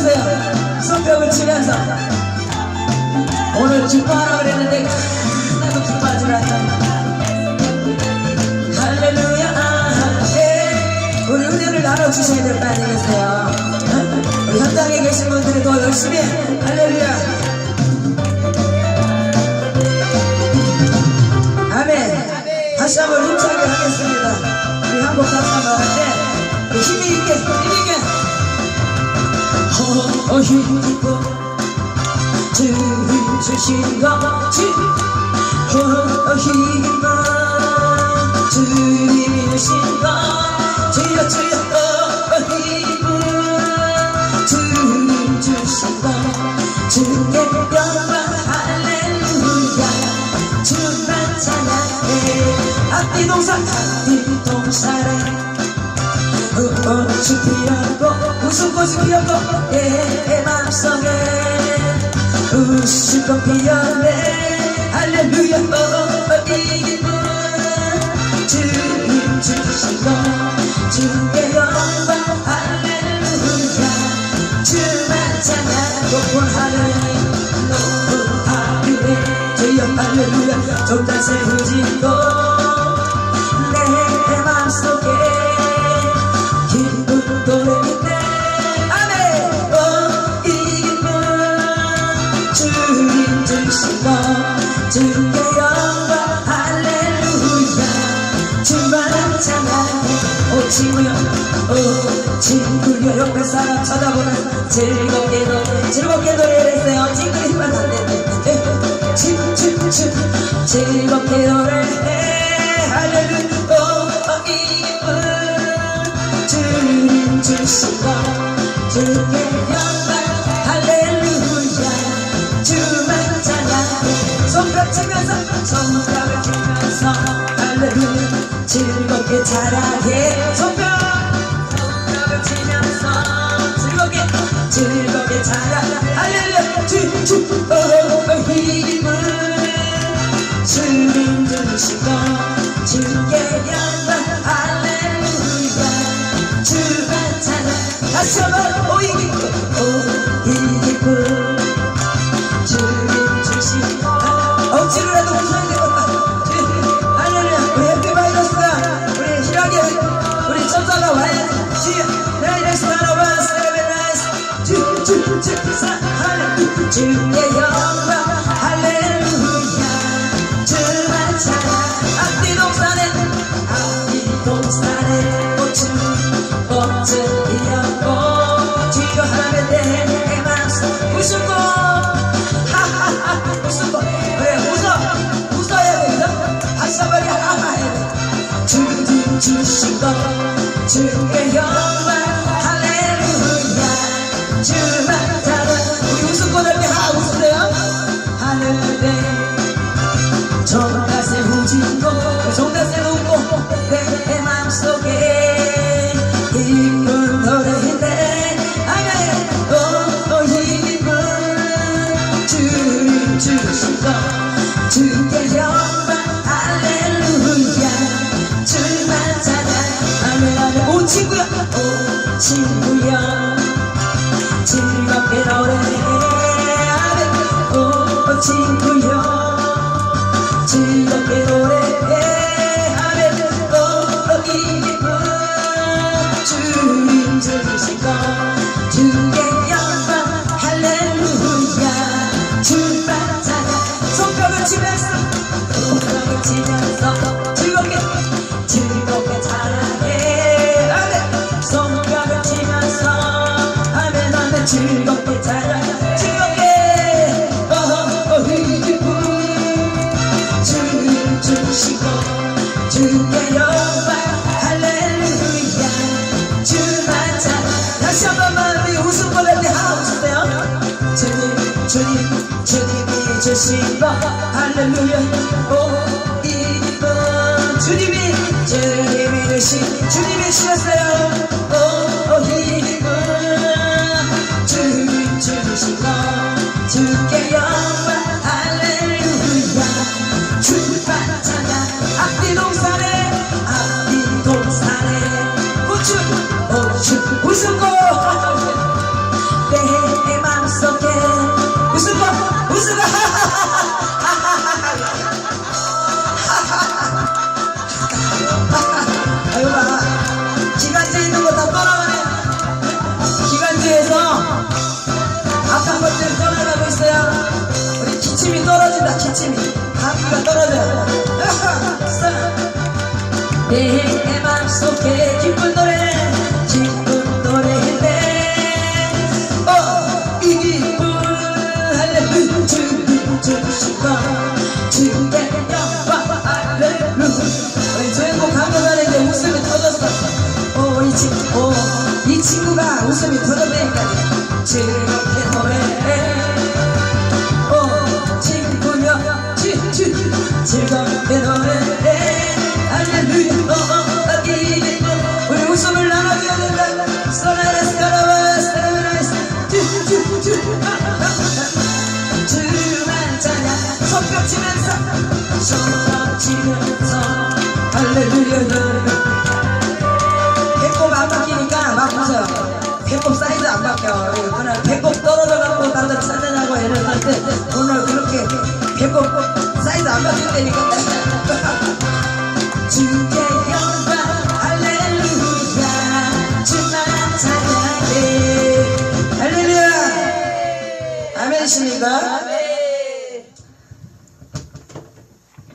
주세요 손뼉을 치면서 오늘 축구하라 그랬는데 하나도 기뻐하질 할렐루야 아, 우리 은혜를 나눠주셔야 될 거 아니겠어요? 우리 현장에 계신 분들이 더 열심히 할렐루야. 아멘. 다시 한번 힘차게 하겠습니다. 우리 한국 사람 가운데 힘이 것 주여 주여 어, 힘은 주님 주신 것 주의 영광 할렐루야. 주만 찬양해. 앞뒤 동사 앞뒤 동사래 꽃이 피었고 무슨 꽃이 피었고 내 맘속에 웃음꽃 피었네. 할렐루야 어, 이 기분 주님 주신 것 주의 영광. 할렐루야. 주만 찬양 높은 하늘 높은 하늘에 주여 할렐루야. 종자 세우지고 친구여 오 친구여 옆에 사람 쳐다보면 즐겁게도 즐겁게 노래를 했어요. 힘만 안되네 춤춤춤 즐겁게 노래해. 할렐루야 오, 이 기쁜 주님 주신 것 주의 영광. 할렐루야. 주만 찬양해 손뼉 치면서 손뼉을 치면서. 할렐루야 즐겁게 찬양해 손뼉 손뼉을 치면서 즐겁게 즐겁게 찬양 할렐루야! 주 주 어 동산에 꽃은 꽃은 피었고 주여 하면 내 웃음고. 그래 웃어. 웃어야 된다 다시 한번 하하 해야 돼. 주님 주신 것영 것 주의 영광 할렐루야. 주만 찬양 아멘 아멘 오 친구야. 오 친구야. 즐겁게 노래해. 아멘 오 친구야. 즐겁게 노래해 신것 할렐루야. 오 이번 주님이 주님이 주신 주님이 주셨어요 내 맘속에 기쁜 노래 기쁜 노래네. 어, 이 기쁨 할렐루야 주님 주시고 주의 영광 할렐루야. 조행복 강도사에게 웃음이 터졌어. 어, 이 친구 어, 이 친구가 웃음이 터졌다니까 즐겁 주만 찬양 손뼉 치면서. 손뼉 치면서. 할렐루야 배꼽 안 바뀌니까 막 웃어요 배꼽 사이즈 안 바뀌어. 그날 배꼽 떨어져갖고 다들 찾느냐고 할때 오늘 그렇게 배꼽 사이즈 안 바뀐다니까. 주의 아멘이십니까?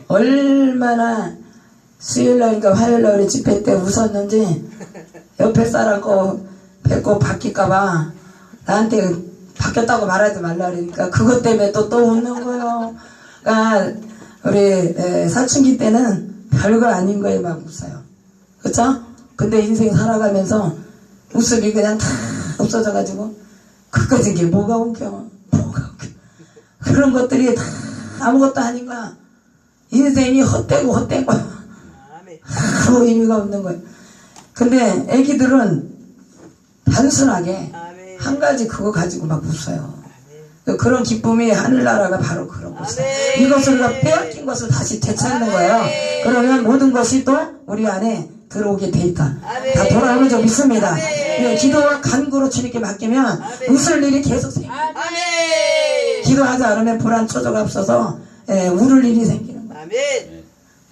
얼마나 수요일 날인가 화요일날 우리 집회 때 웃었는지 옆에 사람 거 배꼽 바뀔까봐 나한테 바뀌었다고 말하지 말라 그러니까 그것 때문에 또또 웃는 거예요. 그러니까 우리 에, 사춘기 때는 별거 아닌 거에 막 웃어요. 그쵸? 근데 인생 살아가면서 웃음이 그냥 다 없어져가지고 그까지 게 뭐가 웃겨 그런 것들이 다 아무것도 아닌 거야 인생이 헛되고 헛된 거야 아무 의미가 없는 거예요 근데 애기들은 단순하게. 한 가지 그거 가지고 막 웃어요 그런 기쁨이 하늘나라가 바로 그런. 아멘. 이것을 우리가 빼앗긴 것을 다시 되찾는 거예요. 그러면 모든 것이 또 우리 안에 들어오게 돼 있다. 다 돌아오는 줄 믿습니다. 아멘. 예, 기도와 간구로 주님께 맡기면. 웃을 일이 계속 생겨. 아멘. 기도하지 않으면 불안 초조가 없어서 예, 울을 일이 생기는 거예요. 아멘.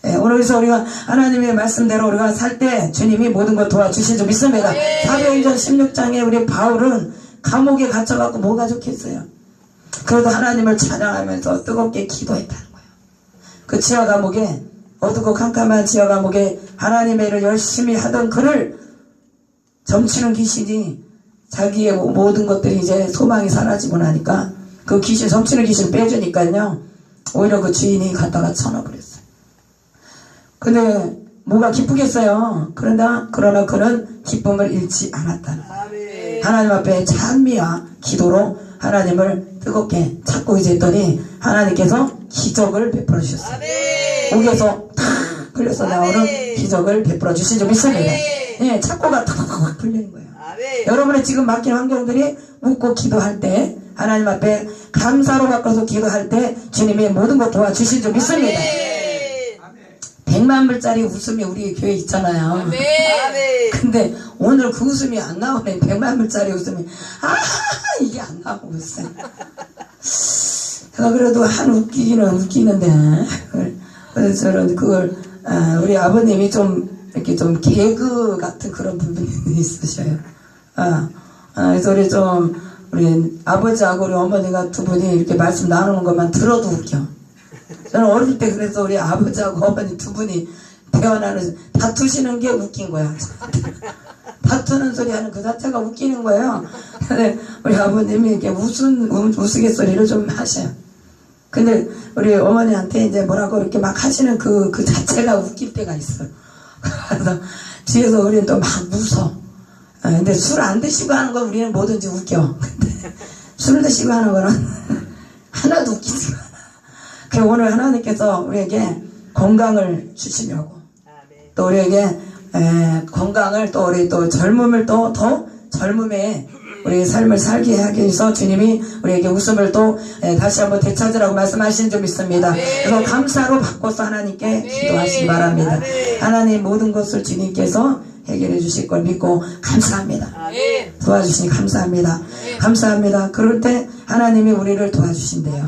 예, 오늘 그래서 우리가 하나님의 말씀대로 우리가 살 때 주님이 모든 걸 도와주신 줄 믿습니다. 사도행전 16장에 우리 바울은 감옥에 갇혀갖고 뭐가 좋겠어요? 그래도 하나님을 찬양하면서 뜨겁게 기도했다는 거예요. 그 지하 감옥에 어둡고 캄캄한 지하 감옥에 하나님의 일을 열심히 하던 그를 점치는 귀신이 자기의 모든 것들이 이제 소망이 사라지고 나니까 그 귀신 점치는 귀신 빼주니까요 오히려 그 주인이 갖다가 쳐넣어버렸어요. 근데 뭐가 기쁘겠어요. 그러나 그러나 그는 기쁨을 잃지 않았다는 거예요. 하나님 앞에 찬미와 기도로 하나님을 뜨겁게 찾고 이제 했더니 하나님께서 기적을 베풀어 주셨어요. 목에서 탁 흘려서 나오는. 기적을 베풀어 주신 줄 믿습니다. 아멘. 예, 찾고가 탁탁탁 풀리는 거예요. 여러분의 지금 맡긴 환경들이 웃고 기도할 때 하나님 앞에 감사로 바꿔서 기도할 때 주님이 모든 것 도와주신 줄 믿습니다. 백만 불짜리 웃음이 우리 교회 있잖아요. 아멘. 근데 오늘 그 웃음이 안 나오네. 백만 불짜리 웃음이. 아, 이게 안 나오고 있어요. 제가 그래도 한 웃기기는 웃기는데. 그래서 저는 그걸, 아, 우리 아버님이 좀, 이렇게 좀 개그 같은 그런 부분이 있으셔요. 아, 아, 그래서 우리 좀, 우리 아버지하고 우리 어머니가 두 분이 이렇게 말씀 나누는 것만 들어도 웃겨. 저는 어릴 때 그래서 우리 아버지하고 어머니 두 분이 대화나는 다투시는 게 웃긴 거야. 다투는 소리 하는 그 자체가 웃기는 거예요. 근데 우리 아버님이 이렇게 웃은, 우- 우스갯소리를 좀 하셔요. 근데 우리 어머니한테 이제 뭐라고 이렇게 막 하시는 그, 그 자체가 웃길 때가 있어요. 그래서 뒤에서 우리는 또 막 웃어. 아, 근데 술 안 드시고 하는 건 우리는 뭐든지 웃겨. 근데 술 드시고 하는 거는 하나도 웃기지가 않아. 그래서 오늘 하나님께서 우리에게 건강을 주시려고 아멘. 또 우리에게 에, 건강을 또 우리 또 젊음을 또 더 젊음에 우리 삶을 살게 하기 위해서 주님이 우리에게 웃음을 또 에, 다시 한번 되찾으라고 말씀하신 줄 믿습니다. 그래서 감사로 바꿔서 하나님께 기도하시기 바랍니다. 하나님 모든 것을 주님께서 해결해 주실 걸 믿고 감사합니다. 도와주시니 감사합니다. 감사합니다. 그럴 때 하나님이 우리를 도와주신대요.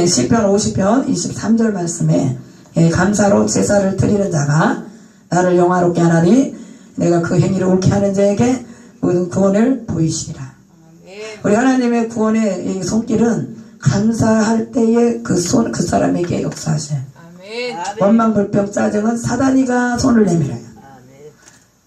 예, 시편 50편 23절 말씀에 예, 감사로 제사를 드리는 자가 나를 영화롭게 하나니 내가 그 행위를 옳게 하는 자에게 모든 구원을 보이시리라. 우리 하나님의 구원의 이 손길은 감사할 때에 그 손, 그 사람에게 역사하셔요. 아멘. 원망 불평 짜증은 사단이가 손을 내밀어요.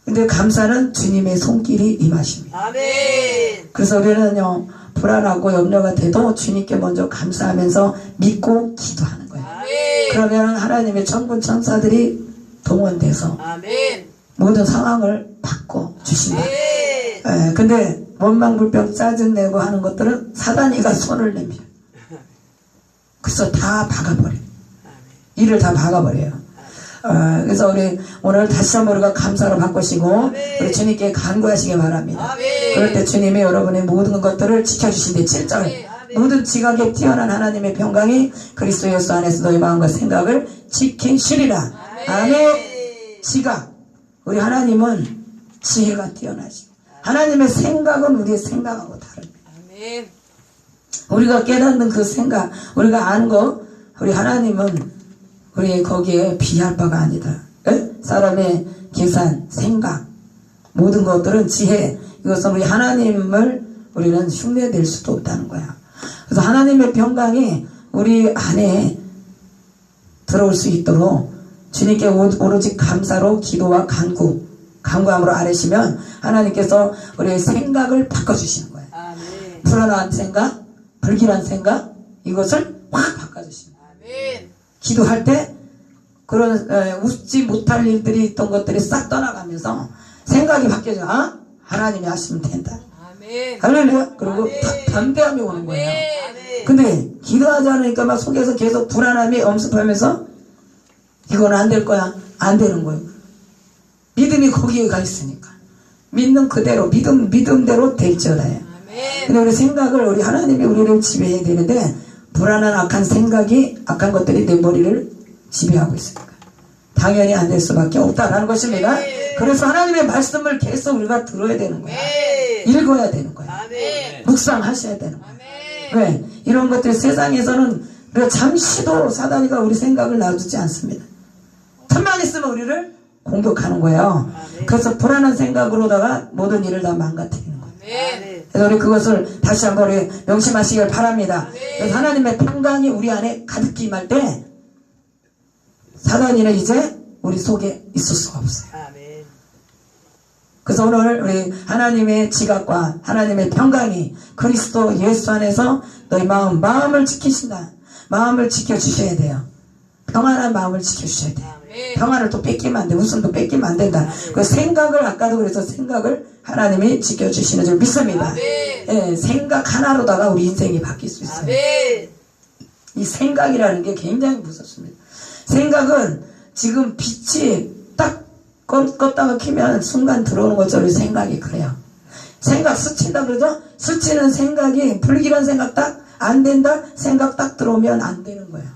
근데 감사는 주님의 손길이 임하십니다. 아멘. 그래서 우리는요 불안하고 염려가 돼도 주님께 먼저 감사하면서 믿고 기도하는 거예요. 아멘. 그러면 하나님의 천군 천사들이 동원돼서 아멘. 모든 상황을 바꿔 주신다. 네. 예, 근데 원망 불평 짜증내고 하는 것들은 사단이가 손을 내밀어. 그래서 다 박아버려. 일을 다 박아버려요. 어, 그래서 우리 오늘 다시 한번 우리가 감사로 바꾸시고 우리 주님께 간구하시기 바랍니다. 그럴 때 주님이 여러분의 모든 것들을 지켜주신대 7절 아멘. 모든 지각에 뛰어난 하나님의 평강이 그리스도 예수 안에서 너희 마음과 생각을 지키시리라. 아멘. 지각. 우리 하나님은 지혜가 뛰어나시고 하나님의 생각은 우리의 생각하고 다릅니다. 아멘. 우리가 깨닫는 그 생각, 우리가 아는 거, 우리 하나님은 우리 거기에 비할 바가 아니다. 에? 사람의 계산, 생각, 모든 것들은 지혜, 이것은 우리 하나님을 우리는 흉내낼 수도 없다는 거야. 그래서 하나님의 평강이 우리 안에 들어올 수 있도록 주님께 오- 오로지 감사로 기도와 간구, 간구함으로 아뢰시면 하나님께서 우리의 생각을 바꿔주시는 거예요. 아멘. 불안한 생각, 불길한 생각 이것을 확. 기도할 때 그런 에, 웃지 못할 일들이 있던 것들이 싹 떠나가면서 생각이 바뀌어져. 아? 하나님이 하시면 된다. 아멘. 할렐루야. 그리고 다- 담대함이 오는 거예요. 아멘. 근데 기도하지 않으니까 막 속에서 계속 불안함이 엄습하면서 이건 안 될 거야. 안 되는 거예요. 믿음이 거기에 가 있으니까. 믿는 그대로, 믿음, 믿음대로 될지어다요. 아멘. 근데 우리 생각을 우리 하나님이 우리를 지배해야 되는데 불안한 악한 생각이 악한 것들이 내 머리를 지배하고 있으니까 당연히 안 될 수밖에 없다라는 것입니다. 그래서 하나님의 말씀을 계속 우리가 들어야 되는 거야. 아멘. 읽어야 되는 거야. 아멘. 묵상하셔야 되는 거야. 아멘. 왜? 이런 것들 세상에서는 잠시도 사단이가 우리 생각을 놔두지 않습니다. 틈만 있으면 우리를 공격하는 거예요. 그래서 불안한 생각으로다가 모든 일을 다 망가뜨리는 거예요. 아멘. 그래서 우리 그것을 다시 한번 우리 명심하시길 바랍니다. 그래서 하나님의 평강이 우리 안에 가득히 임할 때 사단이는 이제 우리 속에 있을 수가 없어요. 그래서 오늘 우리 하나님의 지각과 하나님의 평강이 그리스도 예수 안에서 너희 마음, 마음을 지키신다. 마음을 지켜주셔야 돼요. 평안한 마음을 지켜주셔야 돼요. 평안을 또 뺏기면 안 돼. 웃음도 뺏기면 안 된다. 그 생각을, 아까도 그래서 생각을 하나님이 지켜주시는 줄 믿습니다. 아멘. 예, 생각 하나로다가 우리 인생이 바뀔 수 있어요. 아멘. 이 생각이라는 게 굉장히 무섭습니다. 생각은 지금 빛이 딱 껐, 껐다가 키면 순간 들어오는 것처럼 생각이 그래요. 생각 스친다 그러죠? 스치는 생각이 불길한 생각 딱 안 된다 생각 딱 들어오면 안 되는 거예요.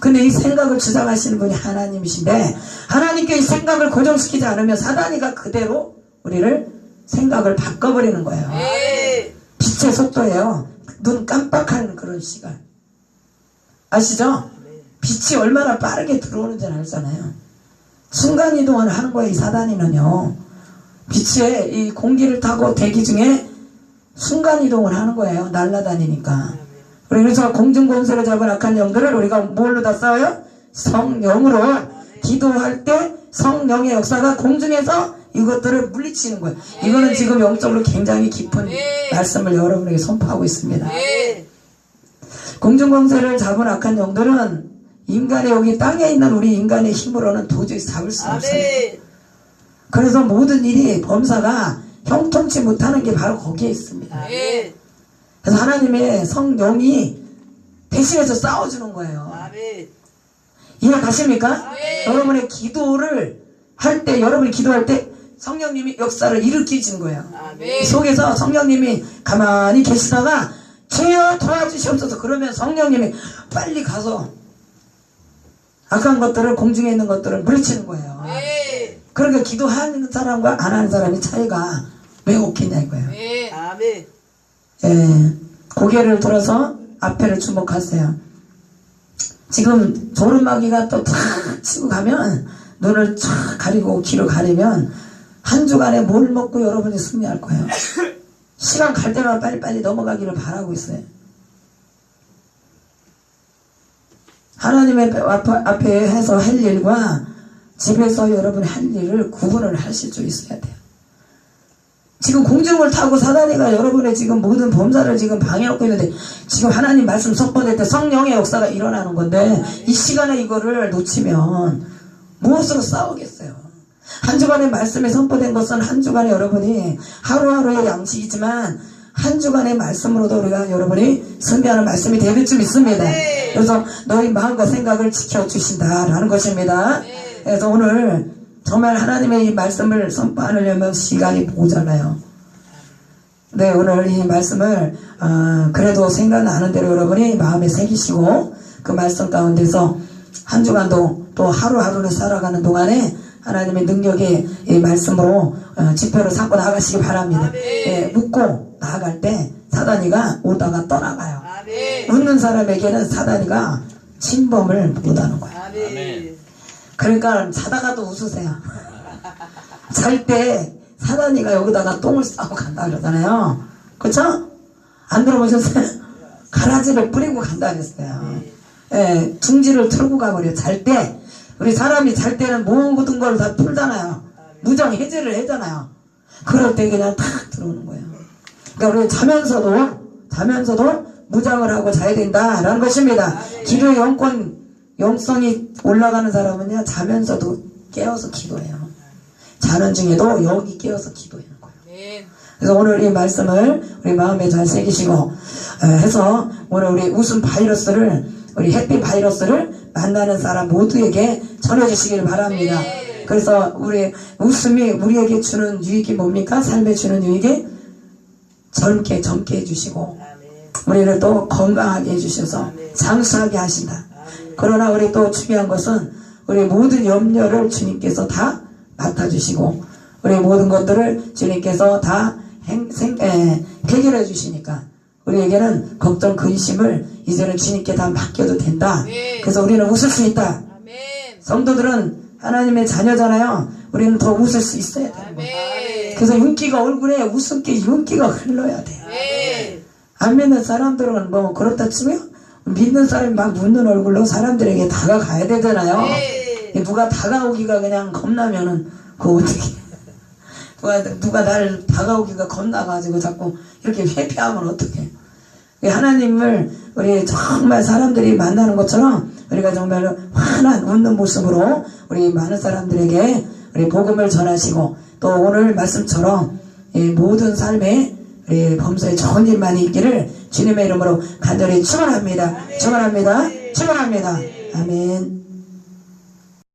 근데 이 생각을 주장하시는 분이 하나님이신데 하나님께 이 생각을 고정시키지 않으면 사단이가 그대로 우리를 생각을 바꿔버리는 거예요. 아멘. 빛의 속도예요. 눈 깜빡하는 그런 시간. 아시죠? 빛이 얼마나 빠르게 들어오는지 알잖아요. 순간이동을 하는 거예요, 이 사단이는요. 빛의 이 공기를 타고 대기 중에 순간이동을 하는 거예요, 날아다니니까. 우리 그래서 공중공세를 잡은 악한 영들을 우리가 뭘로 다 싸워요? 성령으로 기도할 때 성령의 역사가 공중에서 이것들을 물리치는 거예요. 이거는 지금 영적으로 굉장히 깊은 네. 말씀을 여러분에게 선포하고 있습니다. 아멘. 공중공세를 잡은 악한 영들은 인간의 여기 땅에 있는 우리 인간의 힘으로는 도저히 잡을 수 없어요. 아멘. 그래서 모든 일이 범사가 형통치 못하는 게 바로 거기에 있습니다. 그래서 하나님의 성령이 대신해서 싸워주는 거예요. 아멘. 이해 가십니까? 아멘. 여러분의 기도를 할 때, 여러분이 기도할 때 성령님이 역사를 일으키시는 거예요. 아멘. 속에서 성령님이 가만히 계시다가 주여 도와주시옵소서 그러면 성령님이 빨리 가서 악한 것들을 공중에 있는 것들을 물리치는 거예요. 아멘. 그러니까 기도하는 사람과 안 하는 사람의 차이가 왜 없겠냐 이거예요. 아멘. 예, 고개를 들어서 앞에를 주목하세요. 지금 조르마귀가 또 탁 치고 가면 눈을 쫙 가리고 귀를 가리면 한 주간에 뭘 먹고 여러분이 승리할 거예요. 시간 갈 때마다 빨리빨리 넘어가기를 바라고 있어요. 하나님의 앞- 앞에 해서 할 일과 집에서 여러분이 할 일을 구분을 하실 줄 있어야 돼요. 지금 공중을 타고 사단이가 여러분의 지금 모든 범사를 지금 방해하고 있는데 지금 하나님 말씀 선포될 때 성령의 역사가 일어나는 건데 이 시간에 이거를 놓치면 무엇으로 싸우겠어요? 한 주간의 말씀이 선포된 것은 한 주간에 여러분이 하루하루의 양식이지만 한 주간의 말씀으로도 우리가 여러분이 승리하는 말씀이 될줄 믿습니다. 네. 그래서 너희 마음과 생각을 지켜주신다라는 것입니다. 그래서 오늘 정말 하나님의 이 말씀을 선포하려면 시간이 모자라요. 네, 오늘 이 말씀을, 아, 그래도 생각나는 대로 여러분이 마음에 새기시고, 그 말씀 가운데서 한 주간도 또 하루하루를 살아가는 동안에 하나님의 능력의 이 말씀으로 어, 지표를 삼고 나가시기 바랍니다. 예, 묻고 나아갈 때 사단이가 오다가 떠나가요. 아멘. 웃는 사람에게는 사단이가 침범을 못하는 거예요. 아멘. 그러니까 자다가도 웃으세요. 잘 때 사단이가 여기다가 똥을 싸고 간다 그러잖아요. 그쵸? 안 들어보셨어요? 가라지를 뿌리고 간다 그랬어요. 예, 둥지를 틀고 가버려. 잘 때. 우리 사람이 잘 때는 모든 걸 다 풀잖아요. 무정 해제를 하잖아요. 그럴 때 그냥 탁 들어오는 거예요. 그러니까 우리 자면서도, 자면서도 무장을 하고 자야 된다라는 것입니다. 기도의 영권, 영성이 올라가는 사람은요, 자면서도 깨어서 기도해요. 자는 중에도 여기 깨어서 기도하는 거예요. 아멘. 그래서 오늘 이 말씀을 우리 마음에 잘 새기시고 어, 해서 오늘 우리 웃음 바이러스를 우리 해피 바이러스를 만나는 사람 모두에게 전해주시길 바랍니다. 그래서 우리 웃음이 우리에게 주는 유익이 뭡니까? 삶에 주는 유익이 젊게 젊게 해주시고 아멘. 우리를 또 건강하게 해주셔서 장수하게 하신다. 그러나 우리 또 중요한 것은 우리 모든 염려를 주님께서 다 맡아주시고 우리 모든 것들을 주님께서 다 행, 생, 에, 해결해 주시니까 우리에게는 걱정 근심을 이제는 주님께 다 맡겨도 된다. 네. 그래서 우리는 웃을 수 있다. 성도들은 하나님의 자녀잖아요. 우리는 더 웃을 수 있어야 되는 거예요. 그래서 윤기가 얼굴에 웃음기 윤기가 흘러야 돼요. 안 믿는 사람들은 뭐 그렇다 치면 믿는 사람이 막 웃는 얼굴로 사람들에게 다가가야 되잖아요. 네. 누가 다가오기가 그냥 겁나면은 그 어떻게 누가 누가 날 다가오기가 겁나가지고 자꾸 이렇게 회피하면 어떡해? 하나님을 우리 정말 사람들이 만나는 것처럼 우리가 정말 환한 웃는 모습으로 우리 많은 사람들에게 우리 복음을 전하시고 또 오늘 말씀처럼 이 모든 삶에 우리 범사에 좋은 일만이 있기를 주님의 이름으로 간절히 축원합니다. 축원합니다. 축원합니다. 아멘.